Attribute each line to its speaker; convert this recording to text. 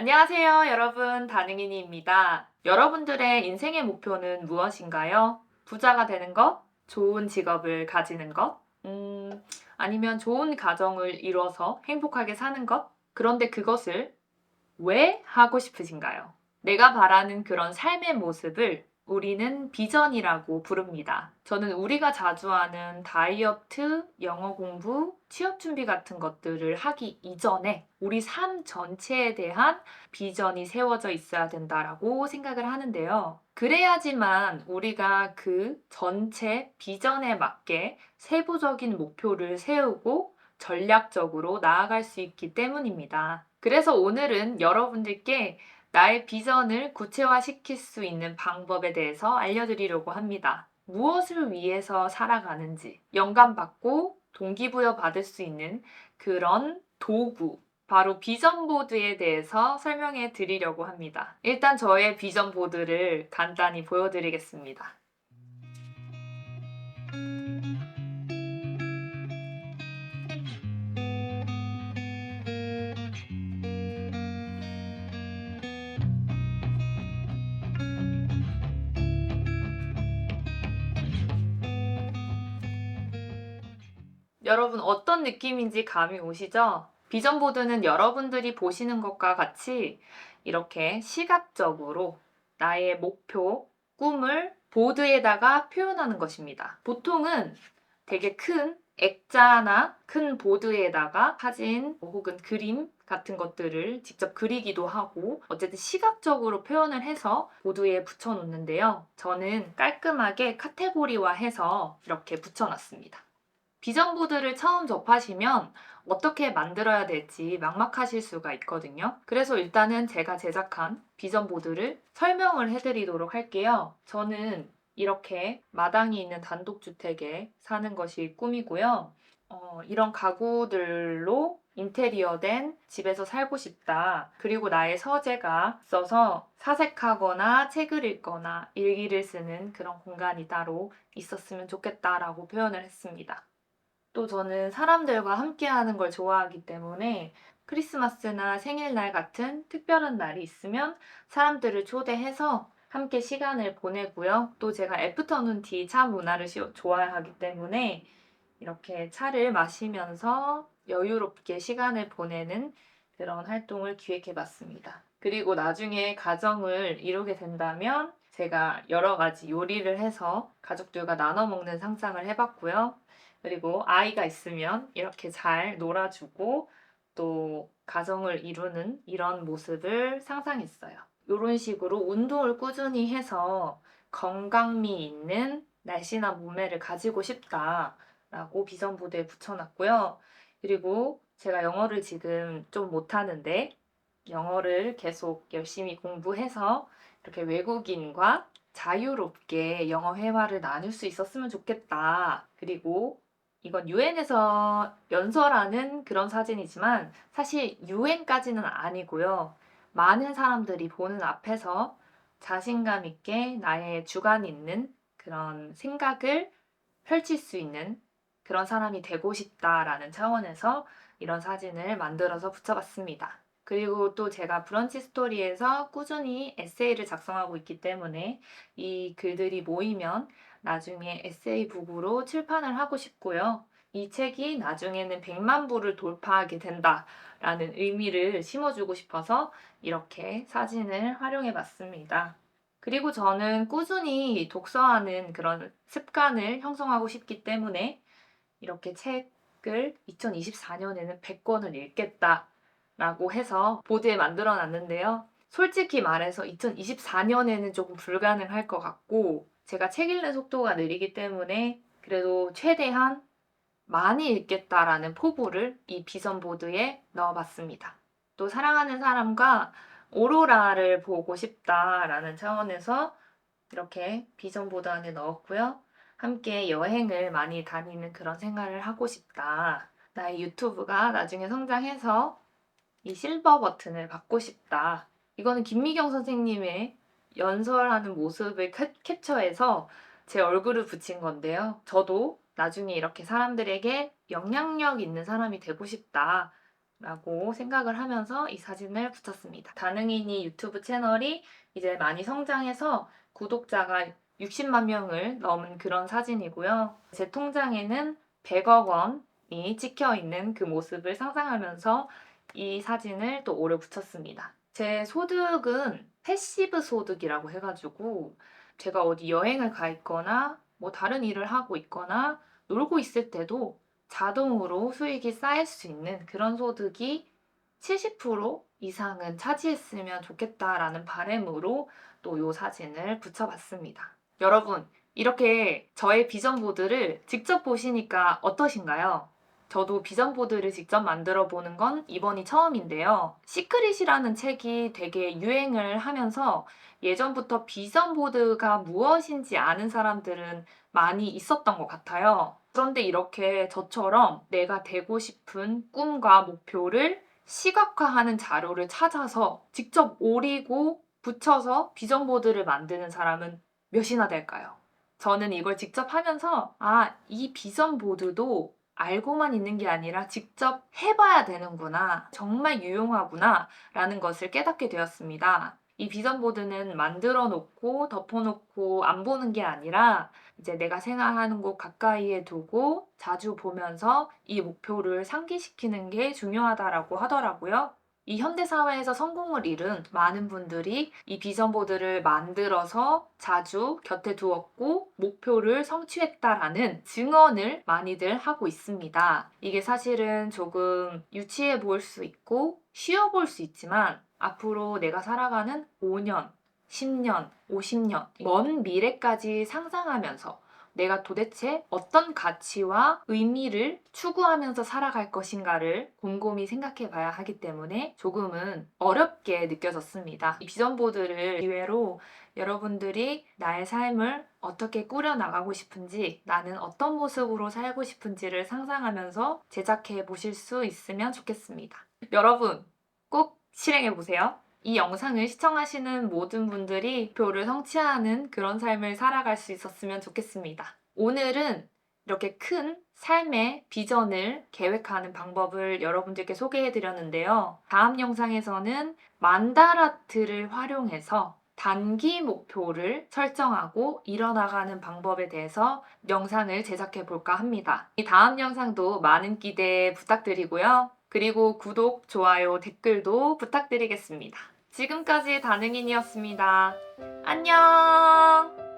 Speaker 1: 안녕하세요, 여러분. 다능이니입니다. 여러분들의 인생의 목표는 무엇인가요? 부자가 되는 것? 좋은 직업을 가지는 것? 음, 아니면 좋은 가정을 이뤄서 행복하게 사는 것? 그런데 그것을 왜 하고 싶으신가요? 내가 바라는 그런 삶의 모습을 우리는 비전이라고 부릅니다. 저는 우리가 자주 하는 다이어트, 영어 공부, 취업 준비 같은 것들을 하기 이전에 우리 삶 전체에 대한 비전이 세워져 있어야 된다라고 생각을 하는데요. 그래야지만 우리가 그 전체 비전에 맞게 세부적인 목표를 세우고 전략적으로 나아갈 수 있기 때문입니다. 그래서 오늘은 여러분들께 나의 비전을 구체화시킬 수 있는 방법에 대해서 알려드리려고 합니다. 무엇을 위해서 살아가는지 영감받고 동기부여 받을 수 있는 그런 도구, 바로 비전 보드에 대해서 설명해 드리려고 합니다. 일단 저의 비전 보드를 간단히 보여드리겠습니다. 여러분 어떤 느낌인지 감이 오시죠? 비전 보드는 여러분들이 보시는 것과 같이 이렇게 시각적으로 나의 목표, 꿈을 보드에다가 표현하는 것입니다. 보통은 되게 큰 액자나 큰 보드에다가 사진 혹은 그림 같은 것들을 직접 그리기도 하고 어쨌든 시각적으로 표현을 해서 보드에 붙여 놓는데요. 저는 깔끔하게 카테고리화해서 이렇게 붙여 놨습니다. 비전 보드를 처음 접하시면 어떻게 만들어야 될지 막막하실 수가 있거든요. 그래서 일단은 제가 제작한 비전 보드를 설명을 해드리도록 할게요. 저는 이렇게 마당이 있는 단독주택에 사는 것이 꿈이고요. 어, 이런 가구들로 인테리어된 집에서 살고 싶다. 그리고 나의 서재가 있어서 사색하거나 책을 읽거나 일기를 쓰는 그런 공간이 따로 있었으면 좋겠다라고 표현을 했습니다. 또 저는 사람들과 함께하는 걸 좋아하기 때문에 크리스마스나 생일날 같은 특별한 날이 있으면 사람들을 초대해서 함께 시간을 보내고요. 또 제가 애프터눈 티 차 문화를 시- 좋아하기 때문에 이렇게 차를 마시면서 여유롭게 시간을 보내는 그런 활동을 기획해 봤습니다. 그리고 나중에 가정을 이루게 된다면 제가 여러 가지 요리를 해서 가족들과 나눠 먹는 상상을 해 봤고요. 그리고 아이가 있으면 이렇게 잘 놀아주고 또 가정을 이루는 이런 모습을 상상했어요. 이런 식으로 운동을 꾸준히 해서 건강미 있는 날씬한 몸매를 가지고 싶다라고 비전 보드에 붙여놨고요. 그리고 제가 영어를 지금 좀 못하는데 영어를 계속 열심히 공부해서 이렇게 외국인과 자유롭게 영어 회화를 나눌 수 있었으면 좋겠다. 그리고 이건 유엔에서 연설하는 그런 사진이지만 사실 유엔까지는 아니고요. 많은 사람들이 보는 앞에서 자신감 있게 나의 주관 있는 그런 생각을 펼칠 수 있는 그런 사람이 되고 싶다라는 차원에서 이런 사진을 만들어서 붙여봤습니다. 그리고 또 제가 브런치 스토리에서 꾸준히 에세이를 작성하고 있기 때문에 이 글들이 모이면 나중에 에세이 북으로 출판을 하고 싶고요. 이 책이 나중에는 100만 부를 돌파하게 된다라는 의미를 심어주고 싶어서 이렇게 사진을 활용해 봤습니다. 그리고 저는 꾸준히 독서하는 그런 습관을 형성하고 싶기 때문에 이렇게 책을 2024년에는 100권을 읽겠다 라고 해서 보드에 만들어 놨는데요. 솔직히 말해서 2024년에는 조금 불가능할 것 같고 제가 책 읽는 속도가 느리기 때문에 그래도 최대한 많이 읽겠다라는 포부를 이 비전 보드에 넣어봤습니다. 또 사랑하는 사람과 오로라를 보고 싶다라는 차원에서 이렇게 비전 보드 안에 넣었고요. 함께 여행을 많이 다니는 그런 생활을 하고 싶다. 나의 유튜브가 나중에 성장해서 이 실버 버튼을 받고 싶다. 이거는 김미경 선생님의 연설하는 모습을 캡- 캡처해서 제 얼굴을 붙인 건데요. 저도 나중에 이렇게 사람들에게 영향력 있는 사람이 되고 싶다. 라고 생각을 하면서 이 사진을 붙였습니다. 다능이니 유튜브 채널이 이제 많이 성장해서 구독자가 60만 명을 넘은 그런 사진이고요. 제 통장에는 100억 원이 찍혀 있는 그 모습을 상상하면서 이 사진을 또 오래 붙였습니다. 제 소득은 패시브 소득이라고 해가지고 제가 어디 여행을 가 있거나 뭐 다른 일을 하고 있거나 놀고 있을 때도 자동으로 수익이 쌓일 수 있는 그런 소득이 70% 이상은 차지했으면 좋겠다라는 바람으로 또 이 사진을 붙여봤습니다. 여러분, 이렇게 저의 비전 보드를 직접 보시니까 어떠신가요? 저도 비전 보드를 직접 만들어 보는 건 이번이 처음인데요. 시크릿이라는 책이 되게 유행을 하면서 예전부터 비전 보드가 무엇인지 아는 사람들은 많이 있었던 것 같아요. 그런데 이렇게 저처럼 내가 되고 싶은 꿈과 목표를 시각화하는 자료를 찾아서 직접 오리고 붙여서 비전 보드를 만드는 사람은 몇이나 될까요? 저는 이걸 직접 하면서 아, 이 비전 보드도 알고만 있는 게 아니라 직접 해봐야 되는구나. 정말 유용하구나. 라는 것을 깨닫게 되었습니다. 이 비전 보드는 만들어 놓고 덮어놓고 안 보는 게 아니라 이제 내가 생활하는 곳 가까이에 두고 자주 보면서 이 목표를 상기시키는 게 중요하다라고 하더라고요. 이 현대 사회에서 성공을 이룬 많은 분들이 이 비전 보드를 만들어서 자주 곁에 두었고 목표를 성취했다라는 증언을 많이들 하고 있습니다. 이게 사실은 조금 유치해 보일 수 있고 쉬워 보일 수 있지만 앞으로 내가 살아가는 5년, 10년, 50년, 먼 미래까지 상상하면서 내가 도대체 어떤 가치와 의미를 추구하면서 살아갈 것인가를 곰곰이 생각해 봐야 하기 때문에 조금은 어렵게 느껴졌습니다. 이 비전보드를 기회로 여러분들이 나의 삶을 어떻게 꾸려나가고 싶은지, 나는 어떤 모습으로 살고 싶은지를 상상하면서 제작해 보실 수 있으면 좋겠습니다. 여러분, 꼭 실행해 보세요. 이 영상을 시청하시는 모든 분들이 목표를 성취하는 그런 삶을 살아갈 수 있었으면 좋겠습니다. 오늘은 이렇게 큰 삶의 비전을 계획하는 방법을 여러분들께 소개해 드렸는데요. 다음 영상에서는 만다라트를 활용해서 단기 목표를 설정하고 이뤄나가는 방법에 대해서 영상을 제작해 볼까 합니다. 이 다음 영상도 많은 기대 부탁드리고요. 그리고 구독, 좋아요, 댓글도 부탁드리겠습니다. 지금까지 다능인이었습니다. 안녕!